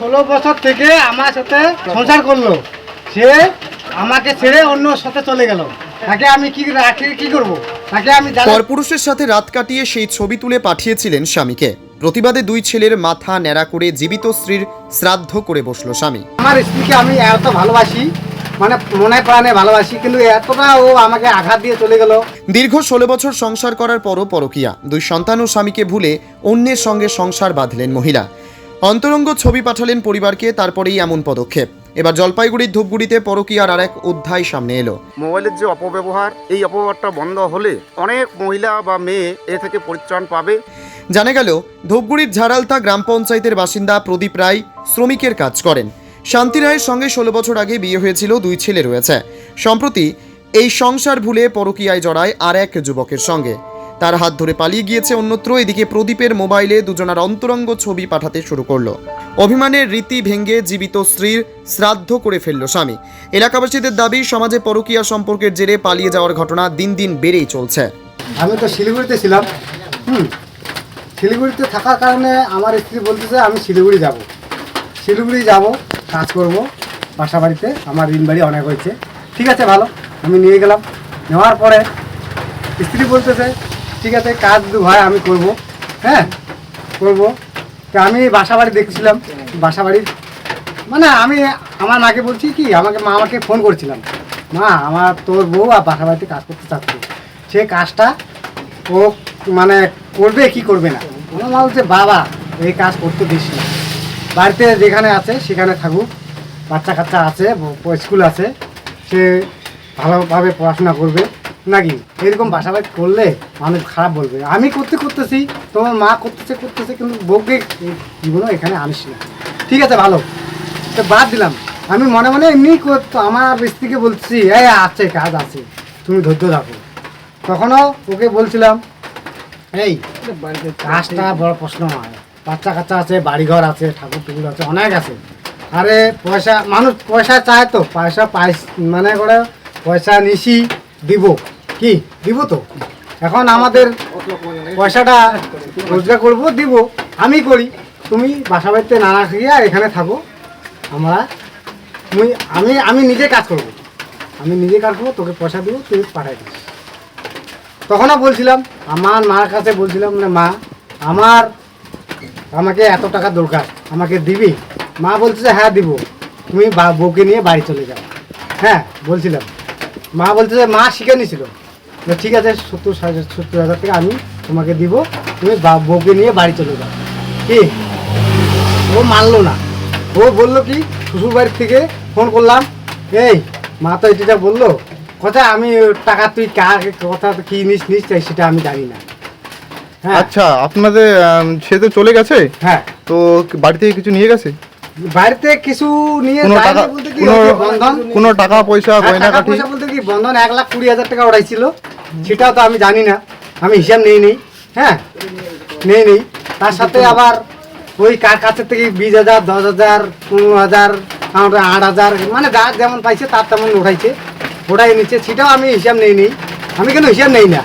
ষোলো বছর থেকে আমার সাথে সংসার করল। সে আমাকে ছেড়ে অন্য সাথে চলে গেল। তাকে আমি কি রাখি কি করব? তাকে আমি পরপুরুষের সাথে রাত কাটিয়ে সেই ছবি তুলে পাঠিয়েছিলেন স্বামীকে। প্রতিবাদে দুই ছেলের মাথা ন্যাড়া করে জীবিত স্ত্রীর শ্রাদ্ধ করে বসল স্বামী। আমার স্ত্রীকে আমি এত ভালোবাসি মানে মনে প্রাণে ভালোবাসি কিন্তু এতটা ও আমাকে আঘাত দিয়ে চলে গেল। দীর্ঘ ষোলো বছর সংসার করার পরও পরকিয়া। দুই সন্তান ও স্বামীকে ভুলে অন্যের সঙ্গে সংসার বাঁধলেন মহিলা। অন্তরঙ্গ ছবি পাঠালেন পরিবারকে তারপরেই এমন পদক্ষেপ। এবার জলপাইগুড়ির ধূপগুড়িতে পরকিয়ার আর এক অধ্যায় সামনে এলো। মোবাইলের যে অপব্যবহার এই অপব্যবহারটা বন্ধ হলে অনেক মহিলা বা মেয়ে এ থেকে পরিত্রাণ পাবে। জানা গেল ধূপগুড়ির ঝাড়ালতা গ্রাম পঞ্চায়েতের বাসিন্দা প্রদীপ রায় শ্রমিকের কাজ করেন। শান্তি রায়ের সঙ্গে ষোলো বছর আগে বিয়ে হয়েছিল দুই ছেলে রয়েছে। সম্প্রতি এই সংসার ভুলে পরকীয়ায় জড়ায় আর এক যুবকের সঙ্গে। তার হাত ধরে পালিয়ে গিয়েছে অন্যত্র। এদিকে প্রদীপের মোবাইলে দুজনার অন্তরঙ্গ ছবি পাঠাতে শুরু করল। অভিমানের রীতি ভেঙে জীবিত স্ত্রীর শ্রাদ্ধ করে ফেলল স্বামী। এলাকাবাসীদের দাবি, সমাজে পরকীয়া সম্পর্কের জেরে পালিয়ে যাওয়ার ঘটনা দিন দিন বেড়েই চলছে। আমি তো শিলিগুড়িতে ছিলাম। হুম। শিলিগুড়িতে থাকার কারণে আমার স্ত্রী বলতেছে আমি শিলিগুড়ি যাব। শিলিগুড়ি যাব, কাজ করব, বাসা বাড়িতে। আমার ঋণ বাড়ি অনেক হয়েছে। ঠিক আছে, ভালো। আমি নিয়ে গেলাম। নেওয়ার পরে স্ত্রী বলতেছে ঠিক আছে, কাজ দু ভাই আমি করব। হ্যাঁ করব। তা আমি বাসা বাড়ি দেখছিলাম, বাসা বাড়ির মানে আমি আমার মাকে বলছি কি, আমাকে মা আমাকে ফোন করছিলাম। মা, আমার তোর বউ আর বাসা বাড়িতে কাজ করতে চাচ্ছে। সে কাজটা ও মানে করবে কি করবে না? আমার মা বলছে বাবা, এই কাজ করতে দিস না। বাড়িতে যেখানে আছে, সেখানে থাকুক। বাচ্চা কাচ্চা আছে স্কুল আছে। সে ভালোভাবে পড়াশোনা করবে। নাকি? এরকম বাড়ি করলে মানুষ খারাপ বলবে। আমি করতে করতেছি, তোমার মা করতেছে করতেছে, কিন্তু বউকে জীবনও এখানে আনিস না। ঠিক আছে, ভালো। তো বাদ দিলাম। আমি মনে মনে এমনি করতো আমার স্ত্রীকে বলছি, এই, আছে, কাজ আছে। তুমি ধৈর্য রাখো। তখনও ওকে বলছিলাম, এই, কাজটা বড় প্রশ্ন নয়। বাচ্চা কাচ্চা আছে, বাড়িঘর আছে ঠাকুর টুকুর আছে, অনেক আছে। আরে, পয়সা, মানুষ পয়সা চায় তো, পয়সা পাই মানে করে পয়সা নিশি দিব। কি? দিব তো? এখন আমাদের পয়সাটা রোজগার করব দিব। আমি করি। তুমি বাসা বাড়িতে নানা খাইয়া এখানে থাকো। আমরা তুমি আমি আমি নিজে কাজ করব। আমি নিজে কাজ করব তোকে পয়সা দিব তুই পাঠাই দিস। তখনও বলছিলাম আমার মার কাছে বলছিলাম না মা আমার আমাকে এত টাকা দরকার আমাকে দিবি? মা বলছে যে, হ্যাঁ দিব। তুমি বউকে নিয়ে বাড়ি চলে যাও। হ্যাঁ বলছিলাম। মা বলছে যে মা শিখে নিছিল। যে, ঠিক আছে সত্তর হাজার সত্তর হাজার টাকা আমি তোমাকে দিব। তুমি বউকে নিয়ে বাড়ি চলে যাও। কি? ও মানলো না। ও বলল কি শ্বশুর বাড়ির থেকে ফোন করলাম। এই মা তো এটা বলল কথা আমি টাকা তুই কার কথা কি নিস নিস চাই সেটা আমি জানি না। হ্যাঁ। আচ্ছা আপনাদের সে তো চলে গেছে? হ্যাঁ। তো বাড়ি থেকে কিছু নিয়ে গেছে? বাড়িতে কিছু নিয়ে যায়নি বলতে কি বন্ধন। কোনো টাকা পয়সা হ্যাঁ, গয়না কাঠি? পয়সা বলতে কি বন্ধন এক লাখ কুড়ি হাজার টাকা সেটাও তো আমি জানি না। আমি হিসাব নেই নেই। হ্যাঁ নেই নেই। তার সাথে আবার ওই কার কাছে থেকে বিশ হাজার দশ হাজার পনেরো হাজার আমার আট হাজার মানে যার যেমন পাইছে তার তেমন উঠাইছে ওটাই নিচ্ছে। সেটাও আমি হিসাব নেই নেই। আমি কেন হিসাব নেই না?